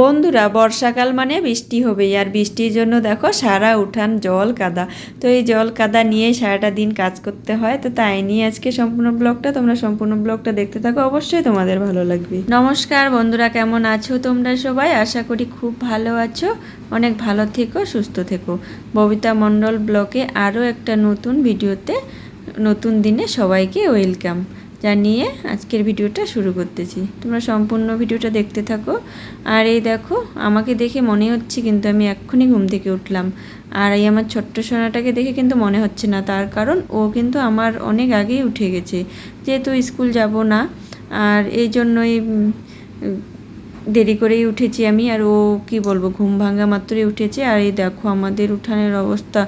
বন্ধুরা, বর্ষাকাল মানে বৃষ্টি হবে আর বৃষ্টির জন্য দেখো সারা উঠান জল কাদা। তো এই জল কাদা নিয়ে সারাটা দিন কাজ করতে হয়। তো তাই নিয়ে আজকে সম্পূর্ণ ব্লগটা। তোমরা সম্পূর্ণ ব্লগটা দেখতে থাকো। অবশ্যই তোমাদের ভালো লাগবে। নমস্কার বন্ধুরা, কেমন আছো তোমরা সবাই? আশা করি খুব ভালো আছো। অনেক ভালো থেকো, সুস্থ থেকো। ববিতা মণ্ডল ব্লকে আরও একটা নতুন ভিডিওতে, নতুন দিনে সবাইকে ওয়েলকাম। জানিয়ে আজকের ভিডিওটা শুরু করতেছি। তোমরা সম্পূর্ণ ভিডিওটা দেখতে থাকো। আর এই দেখো, আমাকে দেখে মনে হচ্ছে কিন্তু আমি এক্ষুনি ঘুম থেকে উঠলাম। আর এই আমার ছোট্ট সোনাটাকে দেখে কিন্তু মনে হচ্ছে না। তার কারণ ও কিন্তু আমার অনেক আগেই উঠে গেছে। যেহেতু স্কুল যাব না, আর এই জন্যই দেরি করেই উঠেছি আমি, আর ও কি বলব, ঘুম ভাঙা মাত্রই উঠেছে। আর এই দেখো আমাদের উঠানের অবস্থা।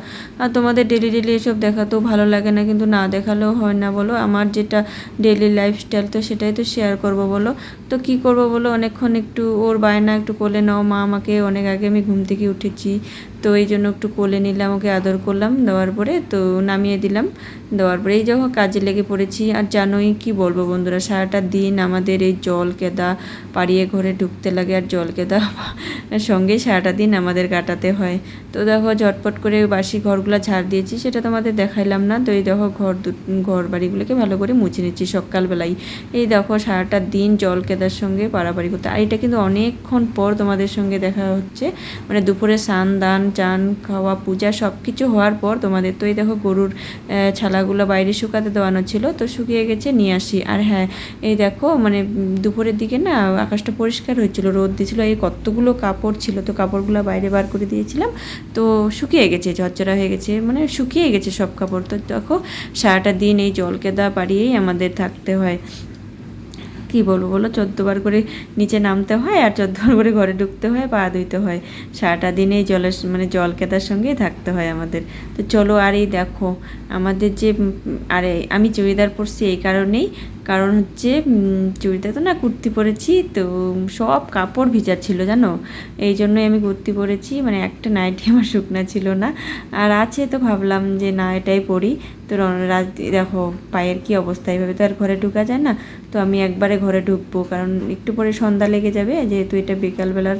আর তোমাদের ডেলি ডেলি এসব দেখাতেও ভালো লাগে না, কিন্তু না দেখালেও হয় না বলো। আমার যেটা ডেলি লাইফস্টাইল তো সেটাই তো শেয়ার করব বলো। তো কি করব বলো? অনেকক্ষণ একটু ওর বায়না একটু কোলে নাও। মা আমাকে অনেক আগে আমি ঘুম থেকে উঠেছি, তো এই জন্য একটু কোলে নিলাম, ওকে আদর করলাম দেওয়ার পরে, তো নামিয়ে দিলাম দেওয়ার পরে। এই যখন কাজে লেগে পড়েছি। আর জানোই কি বলব বন্ধুরা, সারাটা দিন আমাদের এই জল, কেদা পাড়িয়ে ঘরে ঢুকতে লাগে আর জল কেদা সঙ্গে সারাটা দিন আমাদের কাটাতে হয়। তো দেখো ঝটপট করে বাসি ঘরগুলো ঝাড় দিয়েছি, সেটা তোমাদের দেখাইলাম না। তো এই দেখো ঘর ঘর বাড়িগুলোকে ভালো করে মুছে নিচ্ছি সকালবেলায় এই দেখো সারাটা দিন জল কেদার সঙ্গে পাড়াপাড়ি করতে আর এটা কিন্তু অনেকক্ষণ পর তোমাদের সঙ্গে দেখা হচ্ছে। মানে দুপুরে স্নান, দান, চান, খাওয়া, পূজা সব কিছু হওয়ার পর তোমাদের তো এই দেখো গরুর ছালাগুলো বাইরে শুকাতে দেওয়ানো ছিল। তো শুকিয়ে গেছে, নিয়ে আসি। আর হ্যাঁ এই দেখো মানে দুপুরের দিকে না আকাশটা পরিষ্কার হয়েছিল, রোদ দিয়েছিল, এই কতগুলো কাপড় ছিল, তো কাপড়গুলো বাইরে বার করে দিয়েছিলাম। তো শুকিয়ে গেছে, ঝরঝরা হয়ে গেছে মানে শুকিয়ে গেছে সব কাপড়। তো দেখো, সারাটা দিন এই জলকেদা পাড়িয়েই আমাদের থাকতে হয়। কি বলব বলো? চোদ্দবার করে নিচে নামতে হয় আর চোদ্দবার করে ঘরে ঢুকতে হয়, পা ধুইতে হয়। সারাটা দিনে জলের মানে জল কেতার সঙ্গেই থাকতে হয় আমাদের। তো চলো আর এই দেখো, আমাদের যে আরে আমি চুড়িদার পরছি এই কারণেই। কারণ হচ্ছে চুড়িদার তো না কুর্তি পরেছি, তো সব কাপড় ভিজা ছিল জানো? এই জন্যই আমি কুর্তি পরেছি মানে একটা নাইটি আমার শুকনা ছিল না। আর আছে তো ভাবলাম যে না, এটাই পরি। তো র- রাত দেখো, পায়ের কি অবস্থা? এইভাবে তো আর ঘরে ঢুকা যায় না। তো আমি একবারে ঘরে ঢুকবো। কারণ একটু পরে সন্ধ্যা লেগে যাবে। যেহেতু এটা বিকালবেলার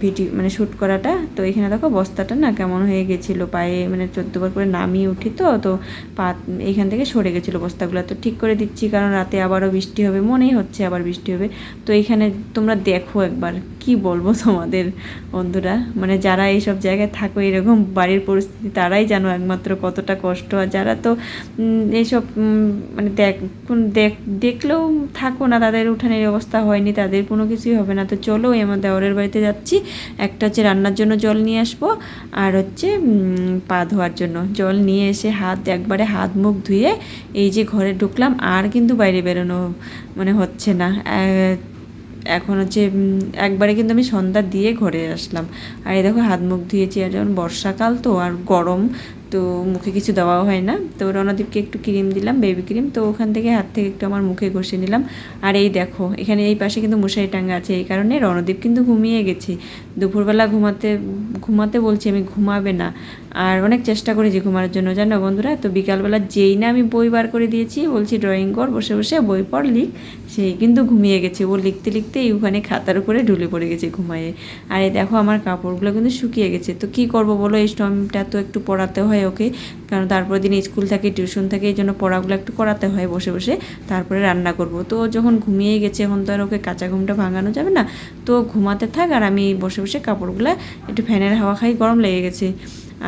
ভিডিও মানে শ্যুট করাটা, তো এখানে দেখো বস্তাটা না কেমন হয়ে গেছিল। পায়ে মানে চোদ্দবার করে নামিয়ে উঠি তো তো পা এখান থেকে সরে গেছিল বস্তাগুলো। তো ঠিক করে দিচ্ছি, কারণ রাতে আবারও বৃষ্টি হবে। মনেই হচ্ছে আবার বৃষ্টি হবে। তো এইখানে তোমরা দেখো একবার, কি বলব তোমাদের বন্ধুরা? মানে যারা এইসব জায়গায় থাকো, এরকম বাড়ির পরিস্থিতি, তারাই জানো একমাত্র কতটা কষ্ট। আর যারা তো এইসব মানে দেখ দেখলেও থাকো না, তাদের উঠানের অবস্থা হয়নি, তাদের কোনো কিছুই হবে না। তো চলো আমার দেওরের বাড়িতে যাচ্ছি। একটা হচ্ছে রান্নার জন্য জল নিয়ে আসব, আর হচ্ছে পা ধোয়ার জন্য। জল নিয়ে এসে হাত, একবারে হাত মুখ ধুয়ে এই যে ঘরে ঢুকলাম, আর কিন্তু বাইরে বেরোনো মানে হচ্ছে না। এখন হচ্ছে একবারে কিন্তু আমি সন্ধ্যা দিয়ে ঘরে আসলাম। আর এই দেখো, হাত মুখ ধুয়েছি আর যেমন বর্ষাকাল তো, আর গরম তো মুখে কিছু দেওয়াও হয় না। তো রণদীপকে একটু ক্রিম দিলাম বেবি ক্রিম। তো ওখান থেকে হাত থেকে একটু আমার মুখে ঘষে নিলাম। আর এই দেখো, এখানে এই পাশে কিন্তু মশারি টাঙ্গা আছে। এই কারণে রণদীপ কিন্তু ঘুমিয়ে গেছে। দুপুরবেলা ঘুমাতে ঘুমাতে বলছি আমি, ঘুমাবে না। আর অনেক চেষ্টা করেছি ঘুমানোর জন্য, জানো বন্ধুরা? তো বিকালবেলা যেই না আমি বই বার করে দিয়েছি, বলছি ড্রয়িং কর বসে বসে বই পড়, লিখ। সেই কিন্তু ঘুমিয়ে গেছে। ও লিখতে লিখতেই ওখানে খাতার উপরে ঢুলে পড়ে গেছে ঘুমায়ে। আর এই দেখো আমার কাপড়গুলো কিন্তু শুকিয়ে গেছে। তো কি করব বলো, এই স্টমটা তো একটু পড়াতে হয় ওকে। কারণ তারপরে দিন স্কুল থাকে, টিউশন থাকে, এই জন্য পড়াগুলো একটু করাতে হয় বসে বসে। তারপরে রান্না করব। তো যখন ঘুমিয়ে গেছে, এখন তো আর ওকে কাঁচা ঘুমটা ভাঙানো যাবে না। তো ঘুমাতে থাক আর আমি বসে বসে কাপড়গুলো একটু ফ্যানের হাওয়া খাই, গরম লেগে গেছে।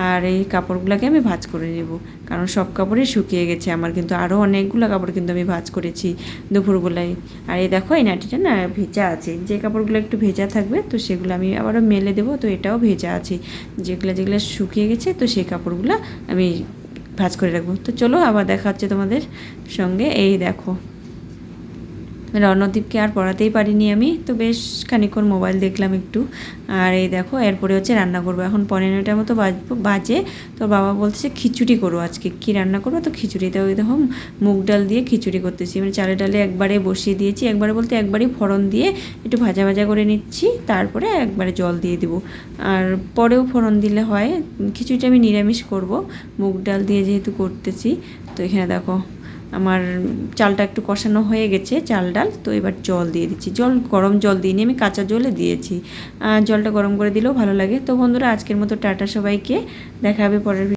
আর এই কাপড়গুলোকে আমি ভাঁজ করে নেব। কারণ সব কাপড়ই শুকিয়ে গেছে আমার, কিন্তু আরও অনেকগুলো কাপড় কিন্তু আমি ভাঁজ করেছি দুপুরবেলায়। আর এই দেখো, এই নাটিটা না ভেজা আছে। যে কাপড়গুলো একটু ভেজা থাকবে, তো সেগুলো আমি আবারও মেলে দেবো, তো এটাও ভেজা আছে। যেগুলো যেগুলো শুকিয়ে গেছে, তো সেই কাপড়গুলো আমি ভাঁজ করে রাখব। তো চলো আবার দেখা হচ্ছে তোমাদের সঙ্গে। এই দেখো। রণদীপকে আর পড়াতেই পারিনি আমি। তো বেশ খানিক্ষণ মোবাইল দেখলাম একটু। আর এই দেখো, এরপরে হচ্ছে রান্না করব। এখন পনেরোটার মতো বাজবো বাজে। তো বাবা বলছে খিচুড়ি করো আজকে। কি রান্না করব? তো খিচুড়ি। তো ওই দেখো, মুগ ডাল দিয়ে খিচুড়ি করতেছি। মানে চালে ডালে একবারে বসিয়ে দিয়েছি। একবারে বলতে একবারেই ফোড়ন দিয়ে একটু ভাজা ভাজা করে নিচ্ছি। তারপরে একবারে জল দিয়ে দেবো। আর পরেও ফোড়ন দিলে হয়। খিচুড়িটা আমি নিরামিষ করব। মুগ ডাল দিয়ে যেহেতু করতেছি। তো এখানে দেখো আমার চালটা একটু কষানো হয়ে গেছে, চাল ডাল। তো এবার জল দিয়ে দিচ্ছি। জল, গরম জল দিইনি আমি কাঁচা জলে দিয়েছি। জলটা গরম করে দিলেও ভালো লাগে। তো বন্ধুরা, আজকের মতো টাটা সবাইকে। দেখাবে পরের